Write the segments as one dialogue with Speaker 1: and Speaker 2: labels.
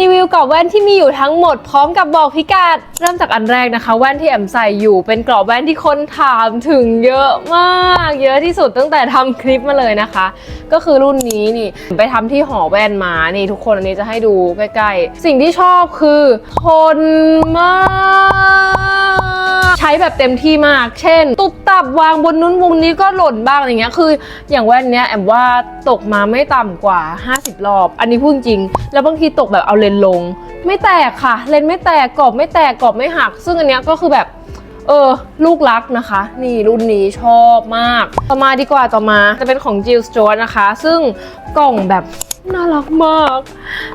Speaker 1: รีวิวกรอบแว่นที่มีอยู่ทั้งหมดพร้อมกับบอกพิกัดเริ่มจากอันแรกนะคะ แว่นที่แอมใส่อยู่เป็นกรอบแว่นที่คนถามถึงเยอะมาก เยอะที่สุดตั้งแต่ทำคลิปมาเลยนะคะ ก็คือรุ่นนี้นี่ไปทำที่หอแว่นมานี่ทุกคนอันนี้จะให้ดูใกล้ๆ สิ่งที่ชอบคือทนมาก ใช้แบบเต็มที่มาก เช่น ตุบตับวางบนนู้นมุมนี้ก็หล่นบ้างอะไรเงี้ยคือ อย่างแว่นเนี้ยแอมว่าตกมาไม่ต่ำกว่า 50 รอบ อันนี้พูดจริง แล้วบางทีตกแบบเอาเลนลง ไม่แตกค่ะ เลนไม่แตกกรอบไม่แตกกรอบไม่หัก ซึ่งอันเนี้ยก็คือแบบเออ ลูกรักนะคะ นี่รุ่นนี้ชอบมาก ต่อมาดีกว่าต่อมาจะเป็นของ Jill Stewart นะคะ ซึ่งกล่องแบบ น่ารักมาก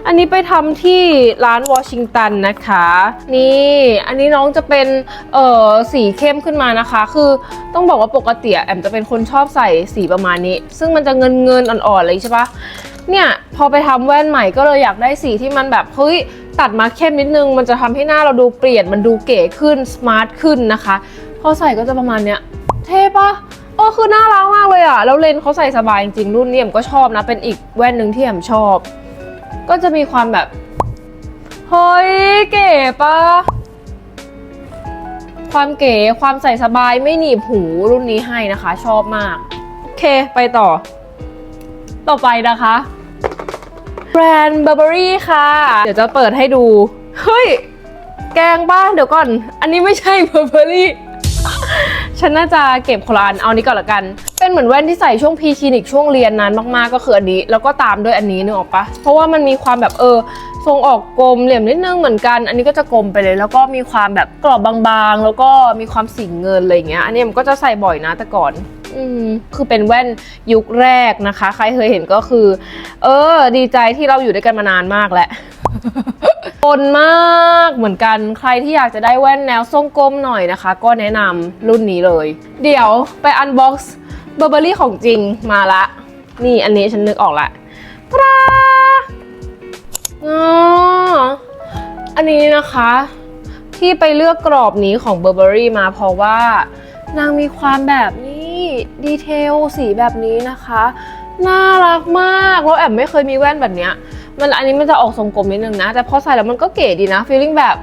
Speaker 1: อันนี้ไปทำที่ร้านวอชิงตันนะคะ นี่ อันนี้น้องจะเป็นเอ่อสีเข้มขึ้นมานะคะ คือต้องบอกว่าปกติแอมจะเป็นคนชอบใส่สีประมาณนี้ ซึ่งมันจะเงินเงินอ่อนๆเลยใช่ปะเนี่ยพอไปทำแว่นใหม่ก็เลยอยากได้สีที่มันแบบเฮ้ยตัดมาเข้มนิดนึง มันจะทำให้หน้าเราดูเปลี่ยนมันดูเก๋ขึ้นสมาร์ทขึ้นนะคะ พอใส่ก็จะประมาณเนี้ย เท่ปะ โอ้คือน่ารักมากเลยอะแล้วเลนส์เขาใส่สบายจริงๆรุ่นนี้แอมก็ชอบนะ เป็นอีกแว่นหนึ่งที่แอมชอบ ก็จะมีความแบบ เฮ้ย เก๋ปะความเก๋ความใส่สบายไม่หนีบหูรุ่นนี้ให้นะคะ ชอบมาก โอเคไปต่อ ต่อไปนะคะแบรนด์ Burberry ค่ะ เดี๋ยวจะเปิดให้ดู เฮ้ย แกงบ้าเดี๋ยวก่อน อันนี้ไม่ใช่ Burberry ฉันน่าจะเก็บคนละอันเอานี้ก่อนละกัน เป็นเหมือนแว่นที่ใส่ช่วงพีคลินิกช่วงเรียนนั้นมากๆก็คืออันนี้ แล้วก็ตามด้วยอันนี้นึกออกปะเพราะว่ามันมีความแบบเออทรงออกกลมเหลี่ยมนิดนึงเหมือนกัน อันนี้ก็จะกลมไปเลย แล้วก็มีความแบบกรอบบางๆ แล้วก็มีความสีเงินอะไรเงี้ย อันนี้มันก็จะใส่บ่อยนะแต่ก่อน อืมคือเป็นแว่นยุคแรกนะคะ ใครเคยเห็นก็คือ เออ ดีใจที่เราอยู่ด้วยกันมานานมากแหละคนมากเหมือนกันใครที่อยากจะได้แว่นแนวทรงกลมหน่อยนะคะ ก็แนะนำรุ่นนี้เลย เดี๋ยวไปอันบ็อกซ์เบอร์เบอรี่ของจริงมาละ นี่อันนี้ฉันนึกออกละตราอ๋ออันนี้นะคะ ที่ไปเลือกกรอบนี้ของ Burberry มาเพราะว่านางมีความแบบนี้ ดีเทลสีแบบนี้นะคะ น่ารักมากแล้วแอบไม่เคยมีแว่นแบบเนี้ย มันอันนี้มันจะออกทรงกลมนิดนึงนะ แต่พอใส่แล้วมันก็เก๋ดีนะฟีลลิ่งแบบ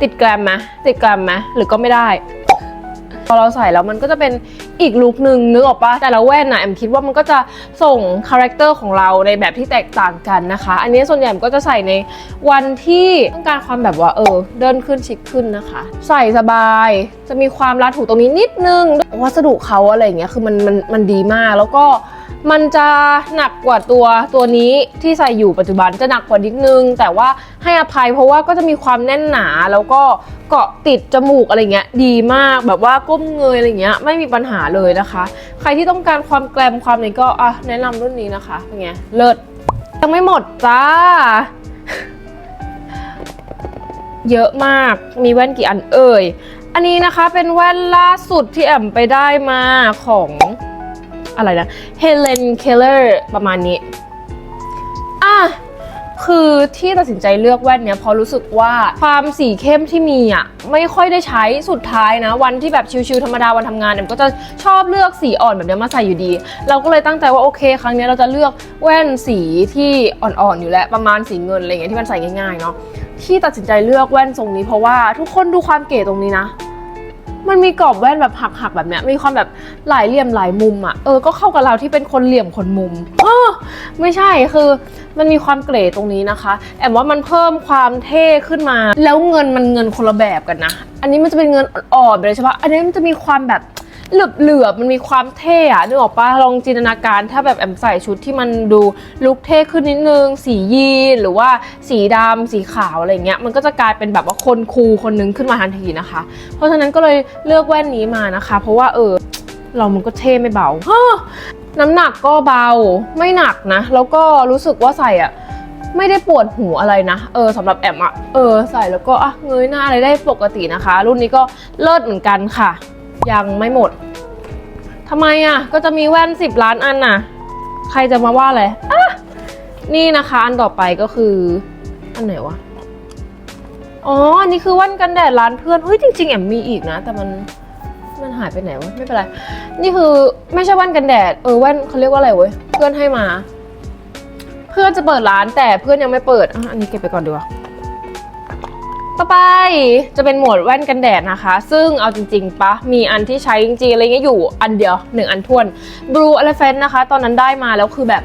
Speaker 1: ติดแกรมไหมติดแกรมไหมหรือก็ไม่ได้ พอเราใส่แล้วมันก็จะเป็น อีกลุคหนึ่งนึกออกปะแต่ละแว่นนะแอมคิดว่ามันก็จะส่งคาแรคเตอร์ของเราในแบบที่แตกต่างกันนะคะ อันนี้ส่วนใหญ่ก็จะใส่ในวันที่ต้องการความแบบว่าเออ เดินขึ้นชิคขึ้นนะคะ ใส่สบายจะมีความรัดหูตรงนี้นิดนึงวัสดุเขาอะไรอย่างเงี้ยคือมันมันมันดีมากแล้วก็มันจะหนักกว่าตัวตัวนี้ที่ใส่อยู่ปัจจุบันจะหนักกว่านิดนึง แต่ว่าให้อภัยเพราะว่าก็จะมีความแน่นหนาแล้วก็เกาะติดจมูกอะไรเงี้ยดีมากแบบว่าก้มเงยอะไรเงี้ยไม่มีปัญหาเลยนะคะ ใครที่ต้องการความแกลมความนี้ก็อะแนะนำรุ่นนี้นะคะเป็นไงเลิศยังไม่หมดจ้า เยอะมากมีแว่นกี่อันเอ่ย อันนี้นะคะเป็นแว่นล่าสุดที่แอมไปได้มาของอะไรนะเฮเลนเคลเลอร์ประมาณนี้ คือที่ตัดสินใจเลือกแว่นเนี้ยเพราะรู้สึกว่าความสีเข้มที่มีอะไม่ค่อยได้ใช้สุดท้ายนะ วันที่แบบชิวๆธรรมดาวันทำงานเนี่ยก็จะชอบเลือกสีอ่อนแบบเนี้ยมาใส่อยู่ดี เราก็เลยตั้งใจว่าโอเค ครั้งนี้เราจะเลือกแว่นสีที่อ่อนๆอยู่แล้วประมาณสีเงินอะไรเงี้ยที่มันใส่ง่ายๆเนาะที่ตัดสินใจเลือกแว่นทรงนี้เพราะว่าทุกคนดูความเก๋ตรงนี้นะมันมีกรอบแว่นแบบหักๆแบบเนี้ยมีความแบบหลายเหลี่ยมหลายมุมอะ่ะเออก็เข้ากับเราที่เป็นคนเหลี่ยมคนมุมเออ ไม่ใช่คือมันมีความเก๋ตรงนี้นะคะ แอมว่ามันเพิ่มความเท่ขึ้นมา แล้วเงินมันเงินคนละแบบกันนะ อันนี้มันจะเป็นเงินอ่อนๆไปเลยใช่ปะอันนี้มันจะมีความแบบเหลือบเหลือบมันมีความเท่อะนึกออกปะลองจินตนาการถ้าแบบแอมใส่ชุดที่มันดูลุคเท่ขึ้นนิดนึง สียีนหรือว่าสีดำสีขาวอะไรเงี้ยมันก็จะกลายเป็นแบบว่าคนคูลคนนึงขึ้นมาทันทีนะคะ เพราะฉะนั้นก็เลยเลือกแว่นนี้มานะคะ เพราะว่าเออเรามันก็เท่ไม่เบา น้ำหนักก็เบาไม่หนักนะ แล้วก็รู้สึกว่าใส่อะไม่ได้ปวดหูอะไรนะ เออสำหรับแอมอะเออใส่แล้วก็อะเงยหน้าอะไรได้ปกตินะคะ รุ่นนี้ก็เลิศเหมือนกันค่ะ ยังไม่หมดทำไมอะก็จะมีแว่น 10 ล้านอันน่ะ ใครจะมาว่าอะไรอะนี่นะคะอันต่อไปก็คืออันไหนวะอ๋ออันนี้คือแว่นกันแดดร้านเพื่อนเฮ้ยจริง ๆ แอมมีอีกนะ แต่มัน มันหายไปไหนวะไม่เป็นไร นี่คือไม่ใช่แว่นกันแดด เออแว่นเขาเรียกว่าอะไรเว้ยเพื่อนให้มา เพื่อนจะเปิดร้านแต่เพื่อนยังไม่เปิดอะอันนี้เก็บไปก่อนดีกว่าต่อไปจะเป็นหมวดแว่นกันแดดนะคะ ซึ่งเอาจริงๆปะมีอันที่ใช้จริงๆอะไรเงี้ยอยู่อันเดียวหนึ่งอันทวน Blue Elephant นะคะ ตอนนั้นได้มาแล้วคือแบบ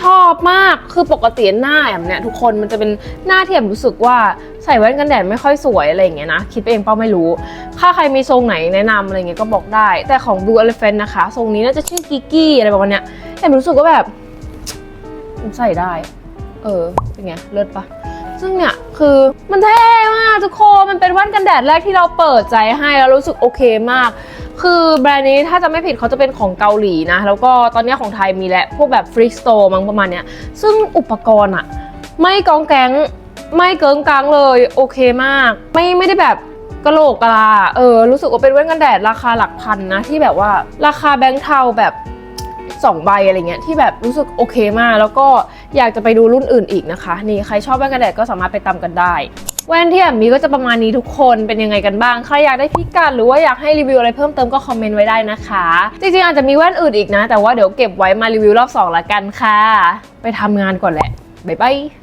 Speaker 1: ชอบมากคือปกติหน้าแอมเนี่ยทุกคนมันจะเป็นหน้าที่แอมรู้สึกว่า ใส่แว่นกันแดดไม่ค่อยสวยอะไรอย่างเงี้ยนะ คิดเองเป้าไม่รู้ ถ้าใครมีทรงไหนแนะนำอะไรเงี้ยก็บอกได้ แต่ของ Blue Elephant นะคะ ทรงนี้น่าจะชื่อกิกกี้อะไรประมาณเนี้ยแอมรู้สึกว่าแบบมันใส่ได้ เออเป็นไงเลิศปะซึ่งเนี่ยคือมันเท่มากทุกคนมันเป็นแว่นกันแดดแรกที่เราเปิดใจให้แล้วรู้สึกโอเคมาก คือแบรนด์นี้ถ้าจะไม่ผิดเขาจะเป็นของเกาหลีนะ แล้วก็ตอนนี้ของไทยมีแล้วพวกแบบฟรีสโตมั้งประมาณเนี้ยซึ่งอุปกรณ์อะไม่กองแกง ไม่เกิงกังเลยโอเคมาก ไม่ไม่ได้แบบกะโหลกกะลาเออรู้สึกว่าเป็นแว่นกันแดดราคาหลักพันนะที่แบบว่าราคาแบงค์เทาแบบสองใบอะไรเงี้ยที่แบบรู้สึกโอเคมาก แล้วก็อยากจะไปดูรุ่นอื่นอีกนะคะ นี่ใครชอบแว่นกันแดดก็สามารถไปตามกันได้ แว่นที่แอมมีก็จะประมาณนี้ทุกคนเป็นยังไงกันบ้าง ใครอยากได้พิกัดหรือว่าอยากให้รีวิวอะไรเพิ่มเติมก็คอมเมนต์ไว้ได้นะคะ จริงๆอาจจะมีแว่นอื่นอีกนะ แต่ว่าเดี๋ยวเก็บไว้มารีวิวรอบสองละกันค่ะ ไปทำงานก่อนแหละบ๊ายบาย